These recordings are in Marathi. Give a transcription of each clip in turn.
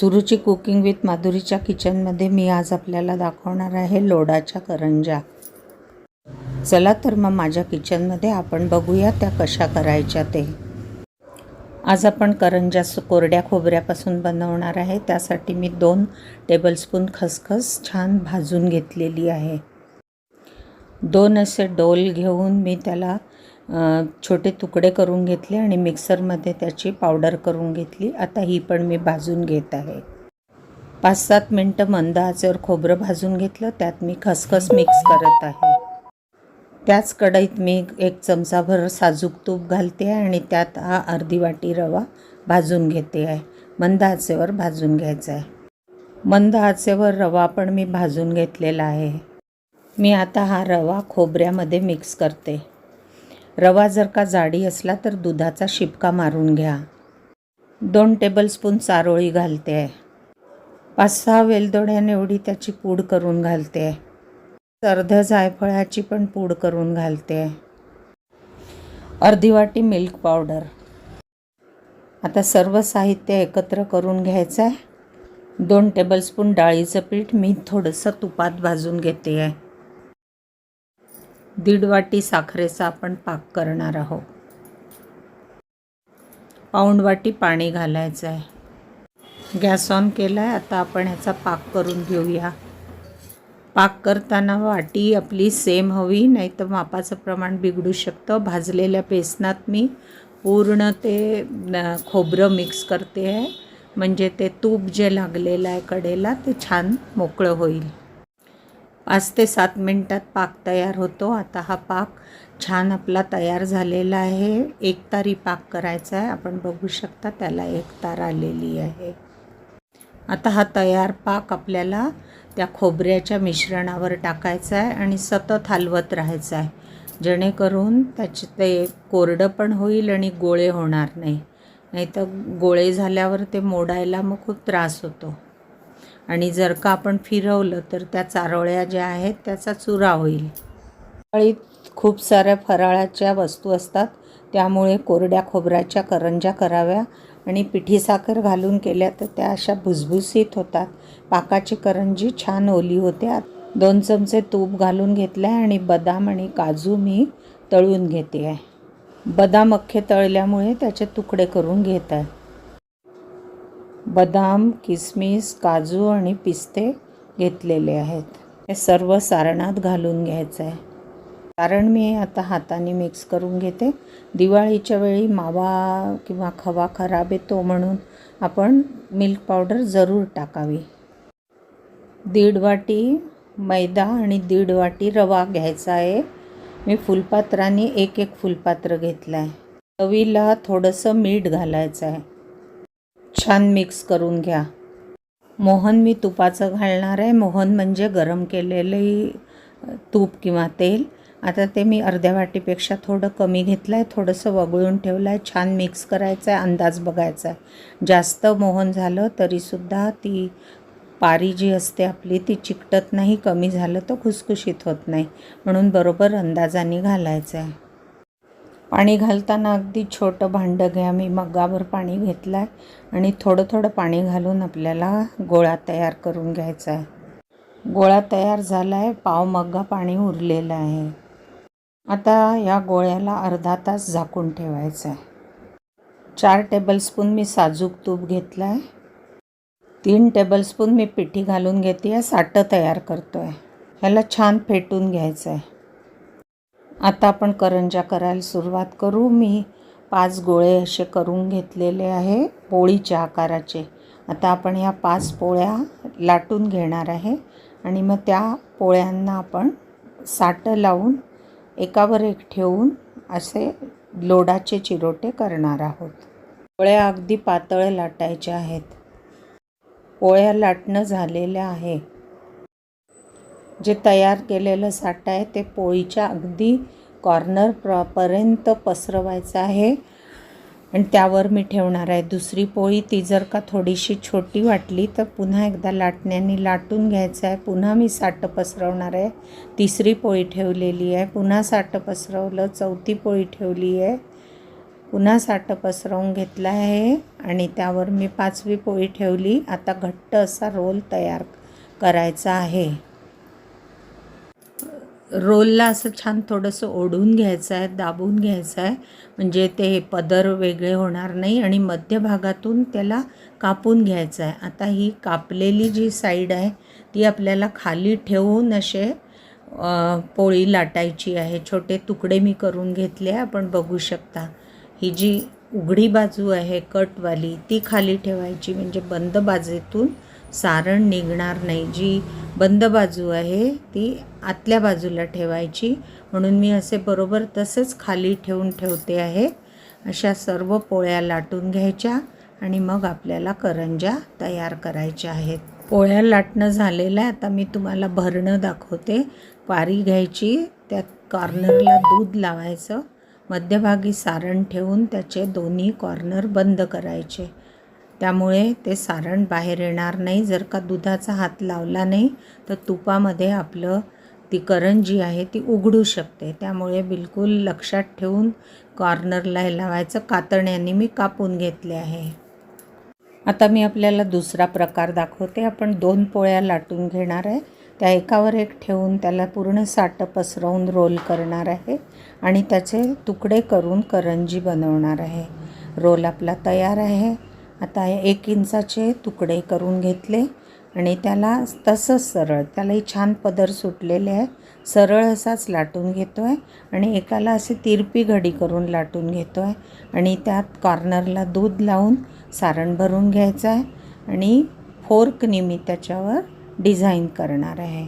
सुरुची कुकिंग विथ माधुरीच्या किचनमध्ये मी आज आपल्याला दाखवणार आहे लोडाच्या करंजा चला तर मग माझ्या किचनमध्ये आपण बघूया त्या कशा करायच्या ते. आज आपण करंजा सु- कोरड्या खोबऱ्यापासून बनवणार आहे. त्यासाठी मी दोन टेबलस्पून खसखस छान भाजून घेतलेली आहे. दोन असे डोल घेऊन मी त्याला छोटे तुकडे करून घेतले आणि मिक्सरमध्ये त्याची पावडर करून घेतली. आता ही पण मी भाजून घेत आहे. पाच सात मिनटं मंद आचेवर खोबरं भाजून घेतलं. त्यात मी खसखस मिक्स करत आहे. त्याच कढईत मी एक चमचाभर साजूक तूप घालते आहे आणि त्यात हा अर्धी वाटी रवा भाजून घेते आहे. मंद आचेवर भाजून घ्यायचा आहे. मंद आचेवर रवा पण मी भाजून घेतलेला आहे. मी आता हा रवा खोबऱ्यामध्ये मिक्स करते. रवा जर का जाडी असला तर दुधाचा शिपका मारून घ्या. दोन टेबलस्पून चारोळी घालते. आहे पाच सहा वेलदोड्याने एवढी त्याची पूड करून घालते. आहे जायफळाची पण पूड करून घालते. आहे अर्धी वाटी मिल्क पावडर आता सर्व साहित्य एकत्र करून घ्यायचं आहे दोन टेबलस्पून डाळीचं पीठ मी थोडंसं तुपात भाजून घेते. आहे दीड वाटी साखरेचा आपण पाक करणार आहोत. पाऊंड वाटी पाणी घालायचं आहे. गॅस ऑन केला आहे आता आपण ह्याचा पाक करून घेऊया. पाक करताना वाटी आपली सेम हवी नाही तर मापाचं प्रमाण बिघडू शकतं. भाजलेल्या बेसनात मी पूर्ण ते खोबरं मिक्स करते आहे. म्हणजे ते तूप जे लागलेलं आहे कडेला ते छान मोकळं होईल. पाच ते सात मिनटात पाक तयार होतो. आता हा पाक छान आपला तयार झालेला आहे. एक तारी पाक करायचा आहे. आपण बघू शकता त्याला एक तार आलेली आहे. आता हा तयार पाक आपल्याला त्या खोबऱ्याच्या मिश्रणावर टाकायचा आहे आणि सतत हलवत राहायचं आहे. जेणेकरून त्याचे ते कोरडं पण होईल आणि गोळे होणार नाही. नाही तर गोळे झाल्यावर ते मोडायला मग खूप त्रास होतो. आणि जर का आपण फिरवलं तर त्या चारोळ्या ज्या आहेत त्याचा चुरा होईल. फळीत खूप साऱ्या फराळाच्या वस्तू असतात. त्यामुळे कोरड्या खोबऱ्याच्या करंज्या कराव्या आणि पिठी साखर घालून केल्या तर त्या अशा भुसभुसीत होतात. पाकाची करंजी छान ओली होत्या दोन चमचे तूप घालून घेतलं आहे आणि बदाम आणि काजू मी तळून घेते आहे बदाम अख्खे तळल्यामुळे त्याचे तुकडे करून घेत आहे बदाम किसमिस काजू आणि पिस्ते घेतलेले आहेत. हे सर्व सारणात घालून घ्यायचं आहे. कारण मी आता हाताने मिक्स करून घेते. दिवाळीच्या वेळी मावा किंवा खवा खराब येतो म्हणून आपण मिल्क पावडर जरूर टाकावी. दीड वाटी मैदा आणि दीड वाटी रवा घ्यायचा आहे. मी फुलपात्राने एक एक फुलपात्र घेतलं आहे चवीला थोडंसं मीठ घालायचं आहे. छान मिक्स करून घ्या. मोहन मी तुपाचं घालणार आहे. मोहन म्हणजे गरम केलेले तूप किंवा तेल. आता ते मी अर्ध्या वाटीपेक्षा थोडं कमी घेतलं आहे थोडंसं वगळून ठेवलं आहे छान मिक्स करायचं आहे अंदाज बघायचा आहे जास्त मोहन झालं तरीसुद्धा ती पारी जी असते आपली ती चिकटत नाही कमी झालं तर खुसखुशीत होत नाही. म्हणून बरोबर अंदाजाने घालायचं आहे पाणी घालताना अगदी छोटं भांडं घ्या. मी मग्गाभर पाणी घेतलं आहे आणि थोडं थोडं पाणी घालून आपल्याला गोळा तयार करून घ्यायचा आहे. गोळा तयार झाला आहे पाव मग्गा पाणी उरलेलं आहे. आता या गोळ्याला अर्धा तास झाकून ठेवायचं आहे. चार टेबलस्पून मी साजूक तूप घेतलं आहे तीन टेबलस्पून मी पिठी घालून घेते आहे साठं तयार करतो आहे ह्याला छान फेटून घ्यायचं आहे आता आपण करंजा करायला सुरुवात करू. मी पाच गोळे असे करून घेतलेले आहे पोळीच्या आकाराचे. आता आपण या पाच पोळ्या लाटून घेणार आहे आणि मग त्या पोळ्यांना आपण साठं लावून एकावर एक ठेवून असे लोडाचे चिरोटे करणार आहोत. पोळ्या अगदी पातळ लाटायच्या आहेत. पोळ्या लाटणं झालेल्या आहे. जे तयार केलेलं साठं आहे ते पोळीच्या अगदी कॉर्नर प्र पर्यंत पसरवायचं आहे. आणि त्यावर मी ठेवणार आहे दुसरी पोळी. ती जर का थोडीशी छोटी वाटली तर पुन्हा एकदा लाटण्याने लाटून घ्यायचं आहे. पुन्हा मी साठं पसरवणार आहे. तिसरी पोळी ठेवलेली आहे. पुन्हा साठं पसरवलं. चौथी पोळी ठेवली आहे. पुन्हा साठं पसरवून घेतलं आहे. आणि त्यावर मी पाचवी पोळी ठेवली. आता घट्ट असा रोल तयार करायचा आहे. रोलला असं छान थोडंसं ओढून घ्यायचं आहे दाबून घ्यायचं आहे. म्हणजे ते पदर वेगळे होणार नाही आणि मध्यभागातून त्याला कापून घ्यायचं आहे. आता ही कापलेली जी साईड आहे ती आपल्याला खाली ठेवून असे पोळी लाटायची आहे. छोटे तुकडे मी करून घेतले आहे आपण बघू शकता. ही जी उघडी बाजू आहे कटवाली ती खाली ठेवायची. म्हणजे बंद बाजूतून सारण निघणार नाही. जी बंद बाजू आहे ती आतल्या बाजूला ठेवायची. म्हणून मी असे बरोबर तसेच खाली ठेवून ठेवते आहे. अशा सर्व पोळ्या लाटून घ्यायच्या आणि मग आपल्याला करंज्या तयार करायच्या आहेत. पोळ्या लाटणं झालेलं आहे. आता मी तुम्हाला भरणं दाखवते. पारी घ्यायची त्यात कॉर्नरला दूध लावायचं. मध्यभागी सारण ठेवून त्याचे दोन्ही कॉर्नर बंद करायचे. त्यामुळे ते सारण बाहेर येणार नाही. जर का दुधाचा हात लावला नाही तर तुपामध्ये आपलं ती करंजी आहे ती उघडू शकते. त्यामुळे बिलकुल लक्षात ठेवून कॉर्नरला हे लावायचं. कातण्याने मी कापून घेतले आहे. आता मी आपल्याला दुसरा प्रकार दाखवते. आपण दोन पोळ्या लाटून घेणार आहे. त्या एकावर एक ठेवून त्याला पूर्ण साठं पसरवून रोल करणार आहे आणि त्याचे तुकडे करून करंजी बनवणार आहे. रोल आपला तयार आहे. आता एक इंचाचे तुकडे करून घेतले आणि त्याला तसंच सरळ त्यालाही छान पदर सुटलेले आहे. सरळ असाच लाटून घेतो आहे आणि एकाला असे तिरपी घडी करून लाटून घेतो आहे आणि त्यात कॉर्नरला दूध लावून सारण भरून घ्यायचं आहे आणि फोर्कनी मी त्याच्यावर डिझाईन करणार आहे.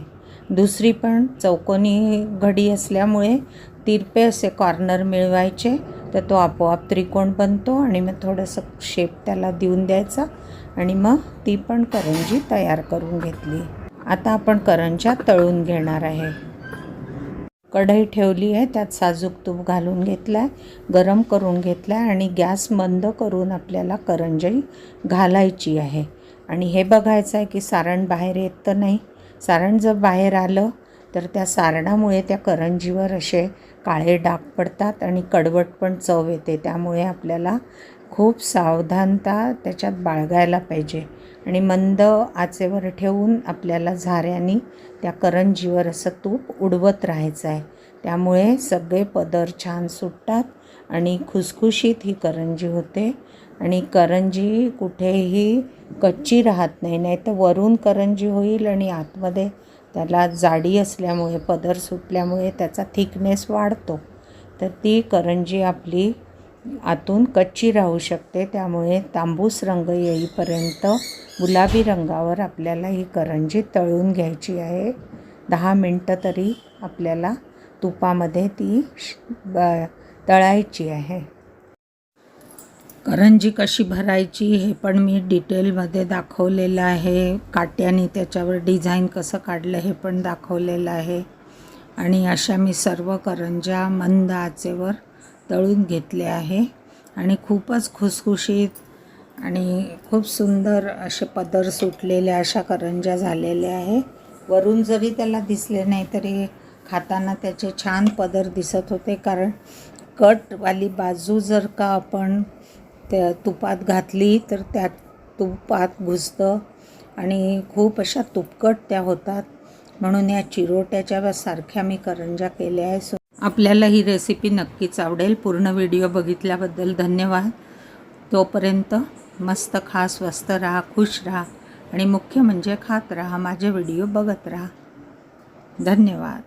दुसरी पण चौकोनी घडी असल्यामुळे तिरपे असे कॉर्नर मिळवायचे तर तो आपोआप त्रिकोण बनतो आणि मग थोडंसं शेप त्याला देऊन द्यायचा आणि मग ती पण करंजी तयार करून घेतली. आता आपण करंज्या तळून घेणार आहे. कढई ठेवली आहे त्यात साजूक तूप घालून घेतला आहे गरम करून घेतला आहे आणि गॅस मंद करून आपल्याला करंजी घालायची आहे. आणि हे बघायचं आहे की सारण बाहेर येत तर नाही. सारण जर बाहेर आलं तर त्या सारणामुळे त्या करंजीवर असे काळे डाग पडतात आणि कडवट पण चव येते. त्यामुळे आपल्याला खूप सावधानता त्याच्यात बाळगायला पाहिजे आणि मंद आचेवर ठेवून आपल्याला झाऱ्यानी त्या करंजीवर असं तूप उडवत राहायचं आहे. त्यामुळे सगळे पदर छान सुटतात आणि खुसखुशीत ही करंजी होते आणि करंजी कुठेही कच्ची राहत नाही नाही तर वरून करंजी होईल आणि आतमध्ये त्याला जाडी असल्यामुळे पदर सुटल्यामुळे त्याचा थिकनेस वाढतो. तर ती करंजी आपली आतून कच्ची राहू शकते. त्यामुळे तांबूस रंग येईपर्यंत गुलाबी रंगावर आपल्याला ही करंजी तळून घ्यायची आहे. दहा मिनटं तरी आपल्याला तुपामध्ये ती श- ब- तळायची आहे. करंजी कशी भरायची हे पण मी डिटेलमध्ये दाखवलेलं आहे. काट्याने त्याच्यावर डिझाईन कसं काढलं हे पण दाखवलेलं आहे. आणि अशा मी सर्व करंज्या मंद आचेवर तळून घेतल्या आहे. आणि खूपच खुसखुशीत आणि खूप सुंदर असे पदर सुटलेल्या अशा करंज्या झालेल्या आहे. वरून जरी त्याला दिसले नाही तरी खाताना त्याचे छान पदर दिसत होते. कारण कटवाली बाजू जर का आपण त्या तुपात घातली तर त्यात तुपात घुसतं. आणि खूप अशा तुपकट त्या होतात. म्हणून या चिरोट्याच्या सारख्या मी करंज्या केल्या आहे सो आपल्याला ही रेसिपी नक्कीच आवडेल. पूर्ण व्हिडिओ बघितल्याबद्दल धन्यवाद. तोपर्यंत मस्त खा स्वस्त राहा खुश राहा आणि मुख्य म्हणजे खात राहा. माझे व्हिडिओ बघत राहा. धन्यवाद.